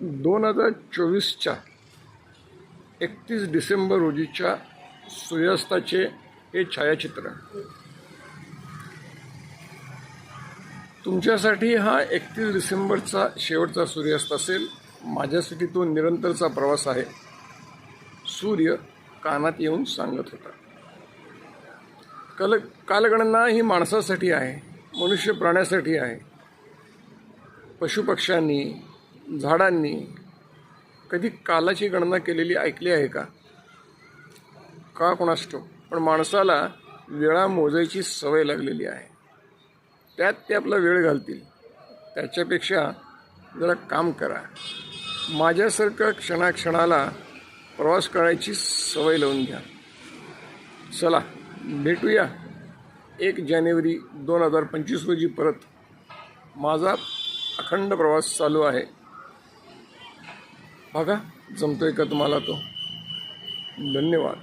दोन हजार चोवीसच्या एकतीस डिसेंबर रोजीच्या सूर्यास्ताचे हे छायाचित्र. तुमच्यासाठी हा एकतीस डिसेंबरचा शेवटचा सूर्यास्त असेल. माझ्यासाठी तो निरंतरचा प्रवास आहे. सूर्य कानात येऊन सांगत होता. कल कालगणना ही माणसासाठी आहे. मनुष्य प्राण्यासाठी आहे. पशुपक्ष्यांनी झाडांनी कधी कालाची गणना केलेली ऐकली आहे का? का कोणास्टो पण माणसाला वेळा मोजायची सवय लागलेली आहे. त्यात ते आपला वेळ घालतील. त्याच्यापेक्षा जरा काम करा. माझ्यासारखं क्षणाक्षणाला प्रवास करायची सवय लावून घ्या. चला भेटूया. एक जानेवारी दोन हजार पंचवीस रोजी परत. माझा अखंड प्रवास चालू आहे. बघा जमतोय का तुम्हाला तो? धन्यवाद.